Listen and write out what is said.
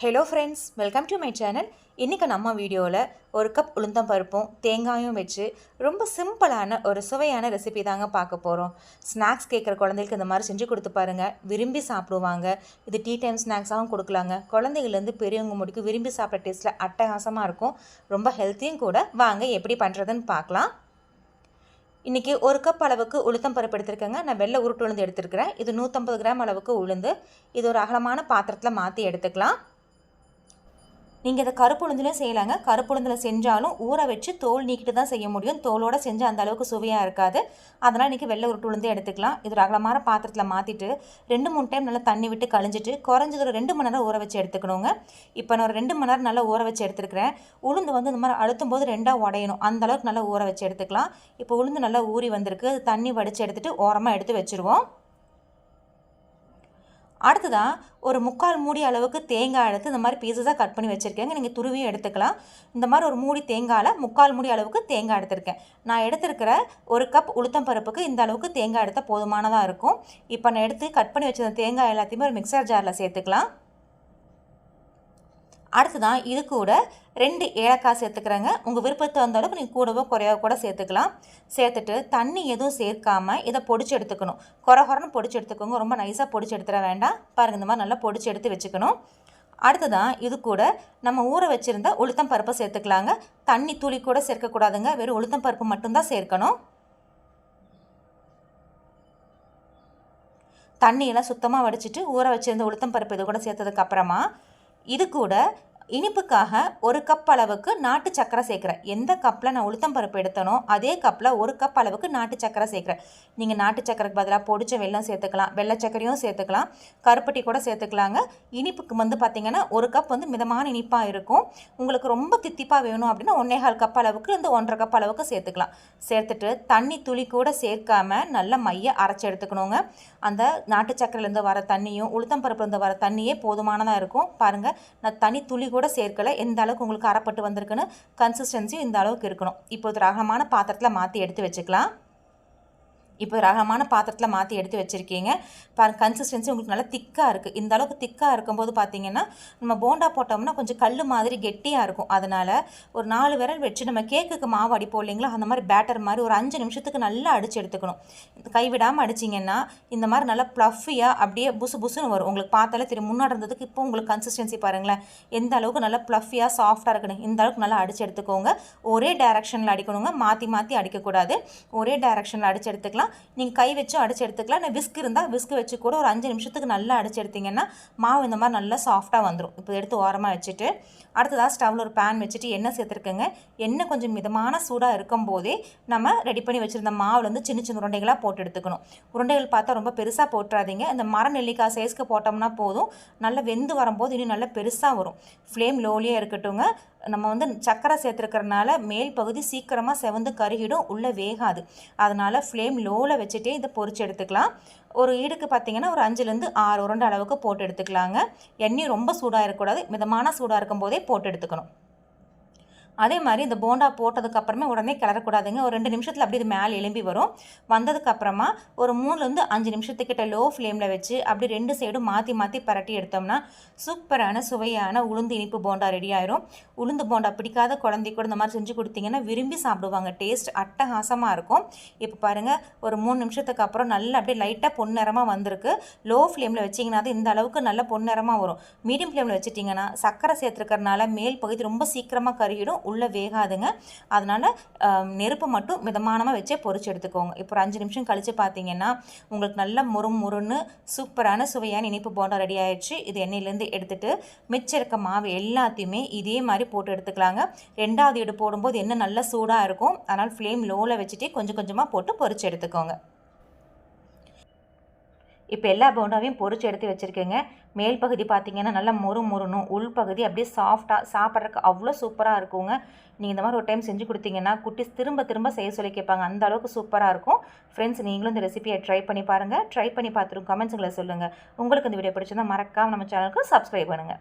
Hello friends welcome to my channel இன்றைக்கி நம்ம வீடியோவில் ஒரு கப் உளுந்தம் பருப்பும் தேங்காயும் வச்சு ரொம்ப சிம்பிளான ஒரு சுவையான ரெசிபி தாங்க பார்க்க போகிறோம் ஸ்நாக்ஸ் கேட்குற குழந்தைகளுக்கு இந்த மாதிரி செஞ்சு கொடுத்து பாருங்கள் விரும்பி சாப்பிடுவாங்க. இது டீ டைம் ஸ்நாக்ஸாகவும் கொடுக்கலாங்க. குழந்தைகள்லேருந்து பெரியவங்க முடிக்கும் விரும்பி சாப்பிட்ற டேஸ்ட்டில் அட்டகாசமாக இருக்கும். ரொம்ப ஹெல்த்தியும் கூட. வாங்க எப்படி பண்ணுறதுன்னு பார்க்கலாம். இன்றைக்கி ஒரு கப் அளவுக்கு உளுத்தம் பருப்பு எடுத்திருக்கேங்க. நான் வெள்ளை உருட்டு உளுந்து எடுத்துருக்கிறேன். இது நூற்றம்பது கிராம் அளவுக்கு உளுந்து. இது ஒரு அகலமான பாத்திரத்தில் மாற்றி எடுத்துக்கலாம். நீங்கள் இதை கருப்புளுந்துலையும் செய்யலாங்க. கருப்புளுந்தில் செஞ்சாலும் ஊற வச்சு தோல் நீக்கிட்டு தான் செய்ய முடியும். தோலோடு செஞ்சால் அந்த அளவுக்கு சுவையாக இருக்காது. அதனால் இன்றைக்கி வெள்ளை உருட்டு உளுந்தே எடுத்துக்கலாம். இது ஒரு அகலமான பாத்திரத்தில் மாற்றிட்டு ரெண்டு மூணு டைம் நல்லா தண்ணி விட்டு கழிஞ்சிட்டு குறைஞ்சது ஒரு ரெண்டு மணி நேரம் ஊற வச்சு எடுத்துக்கணுங்க. இப்போ நான் ஒரு ரெண்டு மணி நேரம் நல்லா ஊற வச்சு எடுத்துருக்கிறேன். உளுந்து வந்து இந்த மாதிரி அழுத்தும் போது ரெண்டாக உடையணும். அந்த அளவுக்கு நல்லா ஊற வச்சு எடுத்துக்கலாம். இப்போ உளுந்து நல்லா ஊறி வந்திருக்கு. தண்ணி வடித்து எடுத்துகிட்டு ஓரமாக எடுத்து வச்சுருவோம். அடுத்ததாக ஒரு முக்கால் மூடி அளவுக்கு தேங்காய் எடுத்து இந்த மாதிரி பீசஸாக கட் பண்ணி வச்சுருக்கேங்க நீங்கள் துருவியும் எடுத்துக்கலாம். இந்த மாதிரி ஒரு மூடி தேங்காயில் முக்கால் மூடி அளவுக்கு தேங்காய் எடுத்திருக்கேன். நான் எடுத்திருக்கிற ஒரு கப் உளுத்தம் பருப்புக்கு இந்த அளவுக்கு தேங்காய் எடுத்தால் போதுமானதாக இருக்கும். இப்போ நான் எடுத்து கட் பண்ணி வச்சிருந்த தேங்காய் எல்லாத்தையுமே ஒரு மிக்சர் ஜாரில் சேர்த்துக்கலாம். அடுத்ததான் இது கூட ரெண்டு ஏலக்காய் சேர்த்துக்கிறேங்க. உங்கள் விருப்பத்தை வந்த அளவுக்கு நீங்கள் கூடவோ குறையவோ கூட சேர்த்துக்கலாம். சேர்த்துட்டு தண்ணி எதுவும் சேர்க்காமல் இதை பொடிச்சு எடுத்துக்கணும். குறை குறைன்னு பொடிச்சு எடுத்துக்கோங்க. ரொம்ப நைஸாக பொடிச்சு எடுத்துட வேண்டாம். பாருங்கள் இந்த மாதிரி நல்லா பொடிச்சு எடுத்து வச்சுக்கணும். அடுத்ததான் இது கூட நம்ம ஊற வச்சுருந்த உளுத்தம் பருப்பை சேர்த்துக்கலாங்க. தண்ணி துளி கூட சேர்க்கக்கூடாதுங்க. வெறும் உளுத்தம் பருப்பு மட்டும்தான் சேர்க்கணும். தண்ணியெல்லாம் சுத்தமாக வடிச்சிட்டு ஊற வச்சுருந்த உளுத்தம் பருப்பு இது கூட சேர்த்ததுக்கப்புறமா இது கூட இனிப்புக்காக ஒரு கப் அளவுக்கு நாட்டு சக்கரை சேர்க்குறேன். எந்த கப்பில் நான் உளுத்தம் பருப்பு எடுத்தனோ அதே கப்பில் ஒரு கப் அளவுக்கு நாட்டு சக்கரை சேர்க்குறேன். நீங்கள் நாட்டு சக்கரைக்கு பதிலாக பொடிச்ச வெள்ளம் சேர்த்துக்கலாம் வெள்ளை சக்கரையும் சேர்த்துக்கலாம் கருப்பட்டி கூட சேர்த்துக்கலாங்க. இனிப்புக்கு வந்து பார்த்திங்கன்னா ஒரு கப் வந்து மிதமான இனிப்பாக இருக்கும். உங்களுக்கு ரொம்ப தித்திப்பாக வேணும் அப்படின்னா ஒன்றே கால் கப் அளவுக்கு இந்த ஒன்றரை கப் அளவுக்கு சேர்த்துக்கலாம். சேர்த்துட்டு தண்ணி துளி கூட சேர்க்காம நல்ல மைய அரைச்சி எடுத்துக்கணுங்க. அந்த நாட்டு சக்கரையிலேருந்து வர தண்ணியும் உளுத்தம் பருப்புலேருந்து வர தண்ணியே போதுமானதாக இருக்கும். பாருங்கள் நான் தனி துளி கூட சேர்க்கலை. எந்த அளவுக்கு உங்களுக்கு அறப்பட்டு வந்திருக்குன்னு கன்சிஸ்டன்சியும் இந்த அளவுக்கு இருக்கணும். இப்போ ஒரு ரகமான பாத்திரத்தில் மாற்றி எடுத்து வச்சுக்கலாம். இப்போ ரகமான பாத்திரத்தில் மாற்றி எடுத்து வச்சுருக்கீங்க. பாருங்கள் கன்சிஸ்டன்சி உங்களுக்கு நல்லா திக்காக இருக்குது இந்த அளவுக்கு திக்காக இருக்கும்போது பார்த்தீங்கன்னா நம்ம போண்டா போட்டோம்னா கொஞ்சம் கல் மாதிரி கெட்டியாக இருக்கும். அதனால் ஒரு நாலு விரல் வச்சு நம்ம கேக்குக்கு மாவு அடிப்போம் இல்லைங்களா? அந்த மாதிரி பேட்டர் மாதிரி ஒரு அஞ்சு நிமிஷத்துக்கு நல்லா அடித்து எடுத்துக்கணும். கைவிடாமல் அடிச்சிங்கன்னா இந்த மாதிரி நல்லா ப்ளஃபியாக அப்படியே புசு புசுன்னு வரும். உங்களுக்கு பார்த்தாலே தெரியும் முன்னாடி இருந்ததுக்கு இப்போ உங்களுக்கு கன்சிஸ்டன்சி பாருங்களேன். எந்த அளவுக்கு நல்லா ப்ளஃபியாக சாஃப்டாக இருக்கணும். இந்த அளவுக்கு நல்லா அடித்து எடுத்துக்கோங்க. ஒரே டைரக்ஷனில் அடிக்கணுங்க. மாற்றி மாற்றி அடிக்கக்கூடாது. ஒரே டைரக்ஷனில் அடித்து எடுத்துக்கலாம். நீங்கள் கை வச்சும் அடிச்சு எடுத்துக்கலாம். இல்லை விஸ்க் இருந்தால் விஸ்க் வச்சு கூட ஒரு அஞ்சு நிமிஷத்துக்கு நல்லா அடிச்சு எடுத்திங்கன்னா மாவு இந்த மாதிரி நல்லா சாஃப்டாக வந்துடும் இப்போ எடுத்து ஓரமாக வச்சுட்டு அடுத்ததாக ஸ்டவ்வில் ஒரு பேன் வச்சுட்டு எண்ணெய் சேர்த்துருக்கேங்க. எண்ணெய் கொஞ்சம் மிதமான சூடாக இருக்கும் போதே நம்ம ரெடி பண்ணி வச்சுருந்த மாவில் வந்து சின்ன சின்ன உருண்டைகளாக போட்டு எடுத்துக்கணும். உருண்டைகள் பார்த்தா ரொம்ப பெருசாக போட்டுறாதீங்க. இந்த மர நெல்லிக்காய் சைஸ்க்கு போட்டோம்னா போதும். நல்லா வெந்து வரும்போது இன்னும் நல்லா பெருசாக வரும். ஃப்ளேம் லோலியாக இருக்கட்டுங்க நம்ம வந்து சக்கரை சேர்த்துருக்கறனால மேல் பகுதி சீக்கிரமாக செவந்து கருகிடும் உள்ளே வேகாது. அதனால் ஃப்ளேம் லோவில் வச்சுட்டே இதை பொறிச்சு எடுத்துக்கலாம். ஒரு ஈடுக்கு பார்த்தீங்கன்னா ஒரு அஞ்சுலேருந்து ஆறு உருண்டை அளவுக்கு போட்டு எடுத்துக்கலாங்க. எண்ணெய் ரொம்ப சூடாக இருக்கக்கூடாது மிதமான சூடாக இருக்கும் போதே போட்டு எடுத்துக்கணும். அதே மாதிரி இந்த போண்டா போட்டதுக்கப்புறமே உடனே கிளறக்கூடாதுங்க. ஒரு ரெண்டு நிமிஷத்தில் அப்படி இது மேலே எலும்பி வரும். வந்ததுக்கப்புறமா ஒரு மூணுலேருந்து அஞ்சு நிமிஷத்துக்கிட்ட லோ ஃப்ளேமில் வச்சு அப்படி ரெண்டு சைடும் மாற்றி மாற்றி பரட்டி எடுத்தோம்னா சூப்பரான சுவையான உளுந்து இனிப்பு போண்டா ரெடி ஆயிரும். உளுந்து போண்டா பிடிக்காத குழந்தை கூட இந்த மாதிரி செஞ்சு கொடுத்தீங்கன்னா விரும்பி சாப்பிடுவாங்க. டேஸ்ட் அட்டகாசமாக இருக்கும். இப்போ பாருங்கள் ஒரு மூணு நிமிஷத்துக்கு அப்புறம் நல்லா அப்படியே லைட்டாக பொன்னிறமாக வந்திருக்கு. லோ ஃப்ளேமில் வச்சிங்கன்னா அது இந்த அளவுக்கு நல்ல பொன்னிறமாக வரும். மீடியம் ஃப்ளேமில் வச்சுட்டிங்கன்னா சர்க்கரை சேர்த்துருக்கறனால மேல் பகுதி ரொம்ப சீக்கிரமாக கருகிடும். உள்ளே வேகாதுங்க. அதனால் நெருப்பு மட்டும் மிதமானமாக வச்சே பொறிச்சு எடுத்துக்கோங்க. இப்போ ஒரு அஞ்சு நிமிஷம் கழித்து பார்த்தீங்கன்னா உங்களுக்கு நல்ல முறு முறுன்னு சூப்பரான சுவையான இனிப்பு போண்டா ரெடி ஆயிடுச்சு. இது எண்ணெயிலேருந்து எடுத்துகிட்டு மிச்சம் இருக்க மாவு எல்லாத்தையுமே இதே மாதிரி போட்டு எடுத்துக்கலாங்க. ரெண்டாவது இடு போடும்போது என்ன நல்லா சூடாக இருக்கும். அதனால் ஃப்ளேம் லோவில் வச்சுட்டு கொஞ்சம் கொஞ்சமாக போட்டு பொறிச்சு எடுத்துக்கோங்க. இப்போ எல்லா போண்டாவையும் பொறிச்சு எடுத்து வச்சுருக்கேங்க. மேல் பகுதி பார்த்திங்கன்னா நல்லா மொறு மொறுணும் உள் பகுதி அப்படியே சாஃப்டாக சாப்பிட்றதுக்கு அவ்வளோ சூப்பராக இருக்குங்க. நீங்கள் இந்த மாதிரி ஒரு டைம் செஞ்சு கொடுத்தீங்கன்னா குட்டிஸ் திரும்ப திரும்ப செய்ய சொல்லி கேட்பாங்க. அந்த அளவுக்கு சூப்பராக இருக்கும். ஃப்ரெண்ட்ஸ் நீங்களும் இந்த ரெசிபியை ட்ரை பண்ணி பாருங்கள் ட்ரை பண்ணி பார்த்துருங்க கமெண்ட்ஸுங்களை சொல்லுங்கள் உங்களுக்கு இந்த வீடியோ பிடிச்சிருந்தா மறக்காமல் நம்ம சேனலுக்கு சப்ஸ்கிரைப் பண்ணுங்கள்